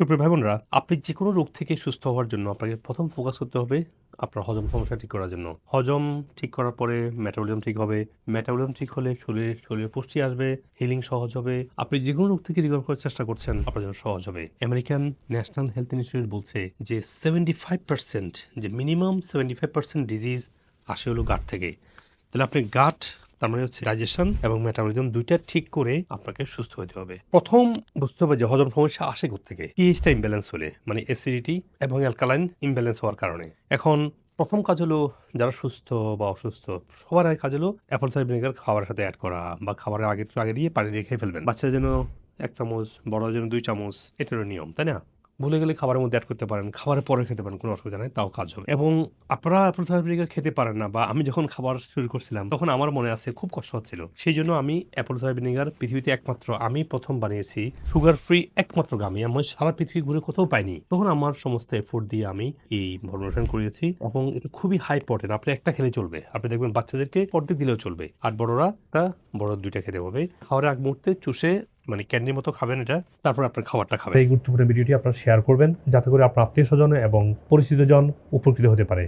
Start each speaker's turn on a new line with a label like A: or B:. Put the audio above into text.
A: সুপ্রিয় ভাই বোনরা আপনি যে কোনো রোগ থেকে সুস্থ হওয়ার জন্য আপনাকে প্রথম ফোকাস করতে হবে আপনার হজম সমস্যা ঠিক করার জন্য। হজম ঠিক করার পরে মেটাবলিজম ঠিক হবে। মেটাবলিজম ঠিক হলে শরীরে শরীরে পুষ্টি আসবে হিলিং সহজ হবে। আপনি যে কোনো রোগ থেকে রিকভার করার চেষ্টা করছেন, আপনার জন্য সহজ হবে। আমেরিকান ন্যাশনাল হেলথ ইনস্টিটিউট বলছে যে সেভেন্টি ফাইভ পার্সেন্ট যে minimum seventy five percent disease আসে হলো গাট থেকে। তাহলে আপনি গাট তার মানে হচ্ছে ডাইজেশন এবং মেটাবলিজম দুইটা ঠিক করে আপনাকে সুস্থ হতে হবে। প্রথম বুঝতে হবে যে হজম সমস্যা আসে থেকে পিএইচটা ইমব্যালেন্স হলে মানে অ্যাসিডিটি এবং অ্যালকালাইন ইমব্যালেন্স হওয়ার কারণে। এখন প্রথম কাজ হলো যারা সুস্থ বা অসুস্থ, সবার আগে কাজ হলো অ্যাপল সাইড ভিনেগার খাবারের সাথে অ্যাড করা বা খাবারের আগে আগে দিয়ে পানি দিয়ে খেয়ে ফেলবেন। বাচ্চাদের জন্য এক চামচ বড় জন্য দুই চামচ, এটারও নিয়ম, তাই না? ভুলে গেলে খাবারের মধ্যে অ্যাড করতে পারেন, খাবারের পরে খেতে পারেন, কোনো অসুবিধা নেই, তাও কাজ হবে। এবং আপনারা সাইডার ভিনেগার খেতে পারেন না, বা আমি যখন খাবার শুরু করছিলাম, তখন আমার মনে আছে খুব কষ্ট হচ্ছিল। সেই জন্য আমি অ্যাপল সাইডার ভিনেগার পৃথিবীতে একমাত্র, আমি প্রথম বানিয়েছি সুগার ফ্রি একমাত্র গামি আমি সারা পৃথিবী ঘুরে কোথাও পাইনি। তখন আমার সমস্ত এফোর্ট দিয়ে আমি এই ফর্মুলেশন করিয়েছি এবং এটা খুবই হাই প্রোটিন আপনি একটা খেলে চলবে। আপনি দেখবেন বাচ্চাদেরকে অর্ধেক দিলেও চলবে। আর বড়রা তা বড় দুইটা খেতে হবে খাওয়ার আগ মুহূর্তে চুষে মানে ক্যান্ডির মতো খাবেন এটা, তারপর আপনার খাবারটা খাবেন।
B: এই গুরুত্বপূর্ণ ভিডিওটি আপনারা শেয়ার করবেন, যাতে করে আপনার আত্মীয় স্বজন এবং পরিচিতজন উপকৃত হতে পারে।